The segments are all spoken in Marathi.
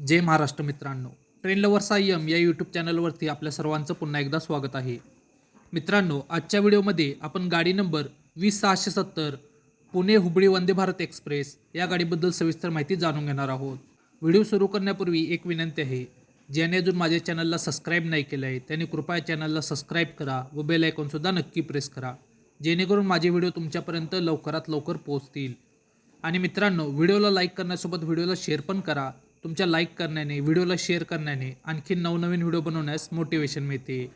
जय महाराष्ट्र मित्रांनो. ट्रेन लवर सायम या यूट्यूब चॅनलवरती आपल्या सर्वांचं पुन्हा एकदा स्वागत आहे. मित्रांनो आजच्या व्हिडिओमध्ये आपण गाडी नंबर वीस सहाशे सत्तर पुणे हुबळी वंदे भारत एक्सप्रेस या गाडीबद्दल सविस्तर माहिती जाणून घेणार आहोत. व्हिडिओ सुरू करण्यापूर्वी एक विनंती आहे ज्याने अजून माझ्या चॅनलला सबस्क्राईब नाही केलं आहे त्याने कृपया चॅनलला सबस्क्राईब करा व बेल आयकॉनसुद्धा नक्की प्रेस करा जेणेकरून माझे व्हिडिओ तुमच्यापर्यंत लवकरात लवकर पोहोचतील. आणि मित्रांनो व्हिडिओला लाईक करण्यासोबत व्हिडिओला शेअर पण करा तुमच्या लाईक करण्याने व्हिडिओला शेअर करण्याने आणखी नवनवीन व्हिडिओ बनवण्यास मोटिवेशन मिळते.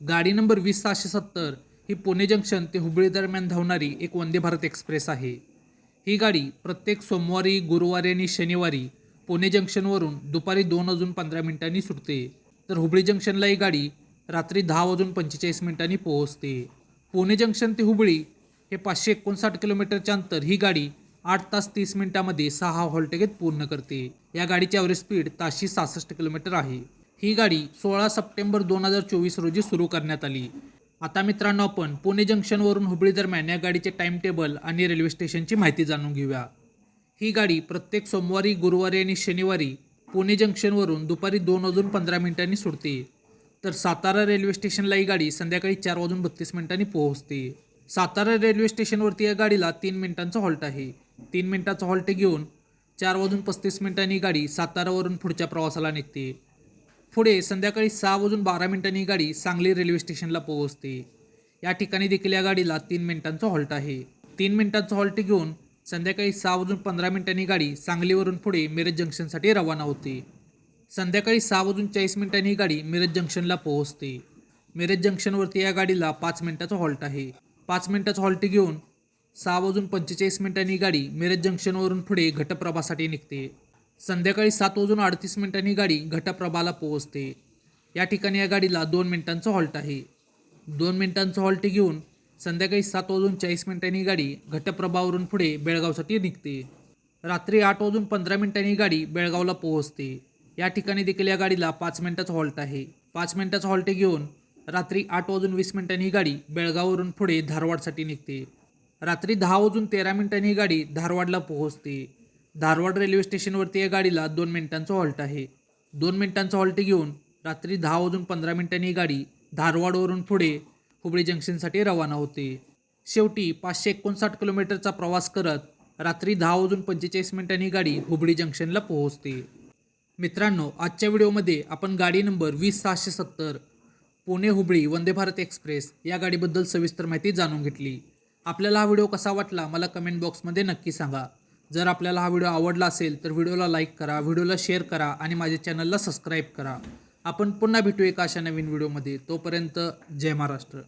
गाडी नंबर वीस सहाशे सत्तर ही पुणे जंक्शन ते हुबळी दरम्यान धावणारी एक वंदे भारत एक्सप्रेस आहे. ही गाडी प्रत्येक सोमवारी गुरुवारी आणि शनिवारी पुणे जंक्शनवरून दुपारी दोन वाजून पंधरा मिनिटांनी सुटते. तर हुबळी जंक्शनला ही गाडी रात्री दहा वाजून पंचेचाळीस मिनिटांनी पोहोचते. पुणे जंक्शन ते हुबळी हे पाचशे एकोणसाठ किलोमीटरच्या अंतर ही गाडी आठ तास तीस मिनिटामध्ये सहा हॉल्टेगेत पूर्ण करते. या गाडीची ॲव्हरेज स्पीड ताशी सहासष्ट किलोमीटर आहे. ही गाडी सोळा सप्टेंबर दोन हजार चोवीस रोजी सुरू करण्यात आली. आता मित्रांनो आपण पुणे जंक्शनवरून हुबळी दरम्यान या गाडीचे टाइम टेबल आणि रेल्वे स्टेशनची माहिती जाणून घेऊया. ही गाडी प्रत्येक सोमवारी गुरुवारी आणि शनिवारी पुणे जंक्शनवरून दुपारी दोन वाजून पंधरा मिनिटांनी सुटते. तर सातारा रेल्वे स्टेशनला ही गाडी संध्याकाळी चार वाजून बत्तीस मिनिटांनी पोहोचते. सातारा रेल्वे स्टेशनवरती या गाडीला तीन मिनिटांचा हॉल्ट आहे. तीन मिनिटाचा हॉल्ट घेऊन चार वाजून पस्तीस मिनिटांनी गाडी सातारावरून पुढच्या प्रवासाला निघते. पुढे संध्याकाळी सहा वाजून बारा मिनिटांनी गाडी सांगली रेल्वे स्टेशनला पोहोचते. या ठिकाणी देखील या गाडीला तीन मिनिटांचा हॉल्ट आहे. तीन मिनिटांचा हॉल्ट घेऊन संध्याकाळी सहा वाजून पंधरा मिनिटांनी गाडी सांगलीवरून पुढे मिरज जंक्शनसाठी रवाना होते. संध्याकाळी सहा वाजून चाळीस मिनिटांनी ही गाडी मिरज जंक्शनला पोहोचते. मिरज जंक्शनवरती या गाडीला पाच मिनिटाचा हॉल्ट आहे. पाच मिनिटाचा हॉल्ट घेऊन सहा वाजून पंचेचाळीस मिनिटांनी ही गाडी मिरज जंक्शनवरून पुढे घटप्रभासाठी निघते. संध्याकाळी सात वाजून अडतीस मिनिटांनी गाडी घटप्रभाला पोहोचते. या ठिकाणी या गाडीला दोन मिनिटांचं हॉल्ट आहे. दोन मिनिटांचं हॉल्ट घेऊन संध्याकाळी सात वाजून चाळीस मिनिटांनी गाडी घटप्रभावरून पुढे बेळगावसाठी निघते. रात्री आठ वाजून पंधरा मिनिटांनी गाडी बेळगावला पोहोचते. या ठिकाणी देखील या गाडीला पाच मिनिटाचा हॉल्ट आहे. पाच मिनिटाचा हॉल्ट घेऊन रात्री आठ वाजून वीस मिनिटांनी ही गाडी बेळगाववरून पुढे धारवाडसाठी निघते. रात्री दहा वाजून तेरा मिनिटांनी ही गाडी धारवाडला पोहोचते. धारवाड रेल्वे स्टेशनवरती या गाडीला दोन मिनिटांचा हॉल्ट आहे. दोन मिनिटांचा हॉल्ट घेऊन रात्री दहा वाजून पंधरा मिनिटांनी ही गाडी धारवाडवरून पुढे हुबळी जंक्शनसाठी रवाना होते. शेवटी पाचशे एकोणसाठ किलोमीटरचा प्रवास करत रात्री दहा वाजून पंचेचाळीस मिनिटांनी ही गाडी हुबळी जंक्शनला पोहोचते. मित्रांनो आजच्या व्हिडिओमध्ये आपण गाडी नंबर वीस सहाशे सत्तर पुणे हुबळी वंदे भारत एक्सप्रेस या गाडीबद्दल सविस्तर माहिती जाणून घेतली. आपल्याला हा व्हिडिओ कसा वाटला मला कमेंट बॉक्समध्ये नक्की सांगा. जर आपल्याला हा व्हिडिओ आवडला असेल तर व्हिडिओला लाईक करा व्हिडिओला शेअर करा आणि माझ्या चॅनलला सबस्क्राईब करा. आपण पुन्हा भेटू एका अशा नवीन व्हिडिओमध्ये. तोपर्यंत जय महाराष्ट्र.